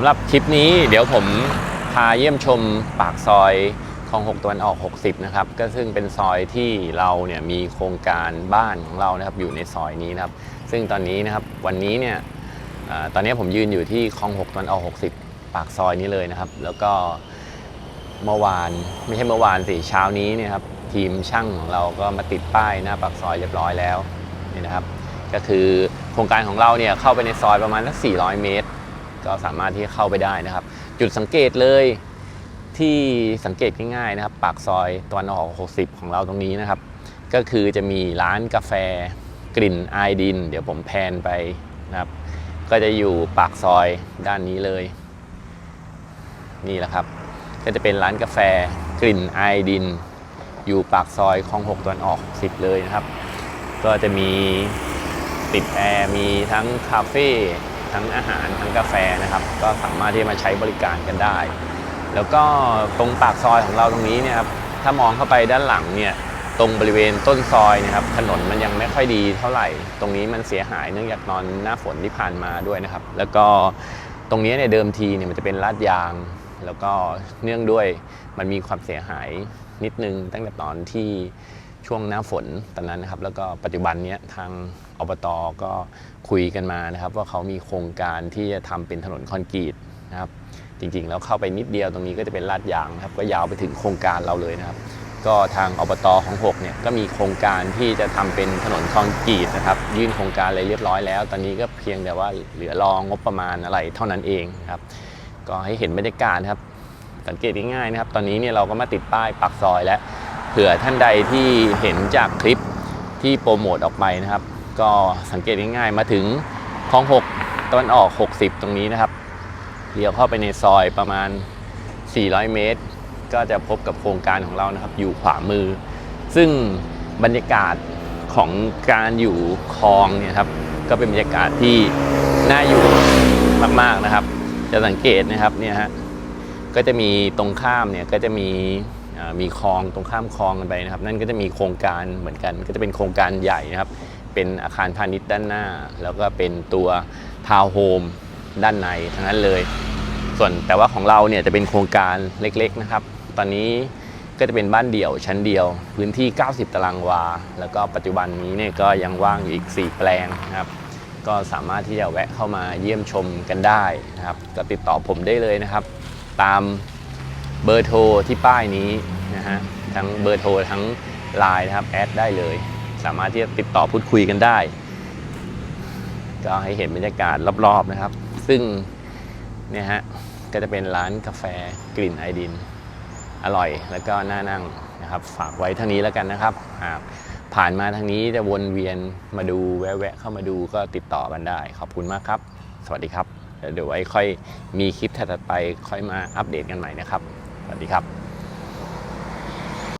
สำหรับคลิปนี้เดี๋ยวผมพาเยี่ยมชมปากซอยคลองหกตะวันออก 60 นะครับ ก็ซึ่งเป็นซอยที่เราเนี่ยมีโครงการบ้านของเรานะครับอยู่ในซอยนี้นะครับ ซึ่งตอนนี้นะครับวันนี้เนี่ยอตอนนี้ผมยืนอยู่ที่คลองหกตะวันออก 60 ปากซอยนี้เลยนะครับ แล้วก็เมื่อวานไม่ใช่เมื่อวานสิเช้านี้เนี่ยครับทีมช่างของเราก็มาติดป้ายหน้าปากซอยเรียบร้อยแล้วนี่นะครับ ก็คือโครงการของเราเนี่ยเข้าไปในซอยประมาณสัก400 เมตร ก็สามารถที่จะเข้าไปได้นะครับ จุดสังเกตเลยที่สังเกตง่ายๆนะครับ ปากซอยตะวันออก60 ของเราตรงนี้นะครับ ก็คือจะมีร้านกาแฟกลิ่นไอายดิน เดี๋ยวผมแพนไปนะครับ ก็จะอยู่ปากซอยด้านนี้เลย นี่แหละครับ ก็จะเป็นร้านกาแฟกลิ่นไอายดิน อยู่ปากซอยคลองหกตะวันออก10เลยนะครับ ก็จะมีติดแอร์มีทั้งคาเฟ่ ทั้งอาหารทั้งกาแฟนะครับ ก็สามารถที่จะมาใช้บริการกันได้ แล้วก็ตรงปากซอยของเราตรงนี้เนี่ยครับถ้ามองเข้าไปด้านหลังเนี่ยตรงบริเวณต้นซอยนะครับถนนมันยังไม่ค่อยดีเท่าไหร่ ตรงนี้มันเสียหายเนื่องจากตอนหน้าฝนที่ผ่านมาด้วยนะครับ แล้วก็ตรงนี้เนี่ยเดิมทีเนี่ยมันจะเป็นลาดยาง แล้วก็เนื่องด้วยมันมีความเสียหายนิดนึงตั้งแต่ตอนที่ ช่วงหน้าฝนตอนนั้นนะครับแล้วก็ปัจจุบันเนี้ยทางอบตก็คุยกันมานะครับ ว่าเขามีโครงการที่จะทำเป็นถนนคอนกรีตนะครับ จริงๆ แล้วเข้าไปนิดเดียวตรงนี้ก็จะเป็นลาดยางนะครับ ก็ยาวไปถึงโครงการเราเลยนะครับ ก็ทางอบตของหกเนี่ยก็มีโครงการที่จะทำเป็นถนนคอนกรีตนะครับ ยื่นโครงการอะไรเรียบร้อยแล้ว ตอนนี้ก็เพียงแต่ว่าเหลือรองงบประมาณอะไรเท่านั้นเองครับ ก็ให้เห็นบรรยากาศนะครับสังเกตง่ายๆนะครับ ตอนนี้เนี่ยเราก็มาติดป้ายปักซอยแล้ว เผื่อท่านใดที่เห็นจากคลิปที่โปรโมทออกไปนะครับ ก็สังเกตง่ายๆมาถึงคลองหกตะวันออก 60 ตรงนี้นะครับเลี้ยวเข้าไปในซอยประมาณ 400 เมตร ก็จะพบกับโครงการของเรานะครับ อยู่ขวามือ ซึ่งบรรยากาศของการอยู่คลองเนี่ยครับก็เป็นบรรยากาศที่น่าอยู่มากๆนะครับ จะสังเกตนะครับเนี่ยฮะก็จะมีตรงข้ามเนี่ยก็จะมี มีคลองตรงข้ามคลองกันไปนะครับ นั่นก็จะมีโครงการเหมือนกัน ก็จะเป็นโครงการใหญ่นะครับ เป็นอาคารพาณิชย์ด้านหน้า แล้วก็เป็นตัวทาวน์โฮมด้านในทั้งนั้นเลย ส่วนแต่ว่าของเราเนี่ยจะเป็นโครงการเล็กๆนะครับ ตอนนี้ก็จะเป็นบ้านเดี่ยวชั้นเดียว พื้นที่ 90 ตารางวา แล้วก็ปัจจุบันนี้เนี่ยก็ยังว่างอยู่อีก 4 แปลงนะครับ ก็สามารถที่จะแวะเข้ามาเยี่ยมชมกันได้นะครับ ก็ติดต่อผมได้เลยนะครับ ตาม เบอร์โทรที่ป้ายนี้นะฮะทั้งเบอร์โทรทั้งไลน์นะครับแอดได้เลย สามารถที่จะติดต่อพูดคุยกันได้ ก็ให้เห็นบรรยากาศรอบๆนะครับ ซึ่งเนี่ยฮะก็จะเป็นร้านกาแฟกลิ่นไอดิน อร่อยแล้วก็น่านั่งนะครับ ฝากไว้เท่านี้แล้วกันนะครับหากผ่านมาทางนี้จะวนเวียนมาดูแวะๆเข้ามาดูก็ติดต่อกันได้ ขอบคุณมากครับ สวัสดีครับเดี๋ยวไว้ค่อยมีคลิปถัดไปค่อยมาอัปเดตกันใหม่นะครับ สวัสดีครับ